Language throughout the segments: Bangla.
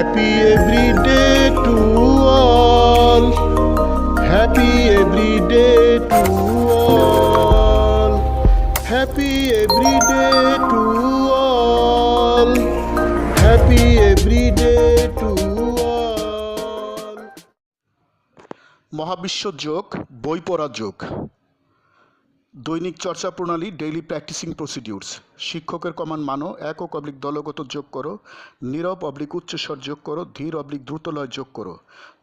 Happy every day to all. Happy every day to all. Happy every day to all. Happy every day to all. মহাবিশ্ব যোগ বই পড়া যোগ দৈনিক চর্চা প্রণালী ডেইলি প্র্যাকটিসিং প্রসিডিউরস শিক্ষকের কমান মানো একক অবলিক দলগত যোগ করো, নীরব অবলিক উচ্চস্বর যোগ করো, ধীর অবলিক দ্রুতলয় যোগ করো।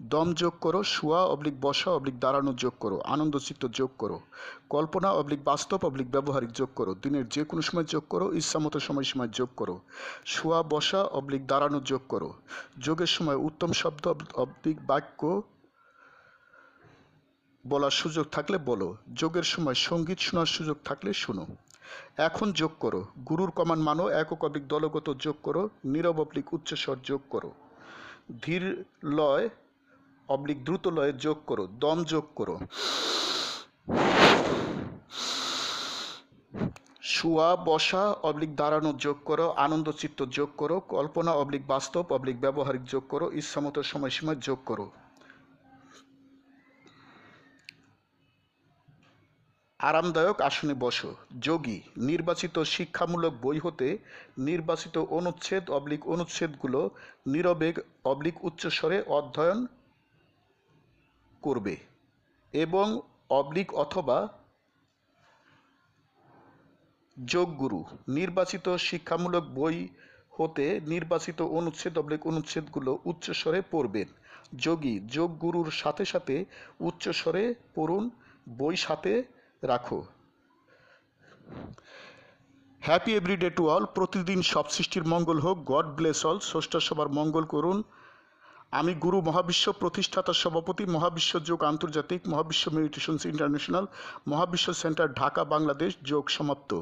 দম যোগ করো, শোয়া অবলিক বসা অবলিক দাঁড়ানো যোগ করো আনন্দচিত্ত যোগ করো। কল্পনা অবলিক বাস্তব অবলিক ব্যবহারিক যোগ করো, দিনের যে কোনো সময় যোগ করো, ইচ্ছামতো সময়সীমায় যোগ করো। শোয়া বসা অবলিক দাঁড়ানো যোগ করো। যোগের সময় উত্তম শব্দ অবলিক বাক্য বলার সুযোগ থাকলে বলো। যোগের সময় সংগীত শোনার সুযোগ থাকলে শোনো। এখন যোগ করো। গুরুর কমান মানো, একক অবলিক দলগত যোগ করো, নীরব অবলিক উচ্চস্বর যোগ করো। ধীর লয় অবলিক দ্রুত লয়ে যোগ করো। দম যোগ করো। শোয়া, বসা অবলিক দাঁড়ানো যোগ করো। আনন্দ চিত্ত যোগ করো। কল্পনা অবলিক বাস্তব অবলিক ব্যবহারিক যোগ করো। ইচ্ছামতো সময়সীমা যোগ করো। আরামদায়ক আসনে বসো। যোগী, নির্বাচিত শিক্ষামূলক বই হতে নির্বাচিত অনুচ্ছেদ অবলিক অনুচ্ছেদগুলো নিরবেগ অবলিক উচ্চস্বরে অধ্যয়ন করবে এবং অবলিক অথবা যোগগুরু, নির্বাচিত শিক্ষামূলক বই হতে নির্বাচিত অনুচ্ছেদ অবলিক অনুচ্ছেদগুলো উচ্চস্বরে পড়বেন। যোগী, যোগগুরুর সাথে সাথে উচ্চস্বরে পড়ুন, বই সাথে রাখো। হ্যাপি এভরিডে টু অল প্রতিদিন সব সৃষ্টির মঙ্গল হোক। গড ব্লেস অল স্রষ্টা সবার মঙ্গল করুন। আমি গুরু মহাবিশ্ব প্রতিষ্ঠাতা সভাপতি, মহাবিশ্ব যোগ আন্তর্জাতিক, মহাবিশ্ব মেডিটেশনস ইন্টারন্যাশনাল মহাবিশ্ব সেন্টার ঢাকা, বাংলাদেশ যোগ সমাপ্ত।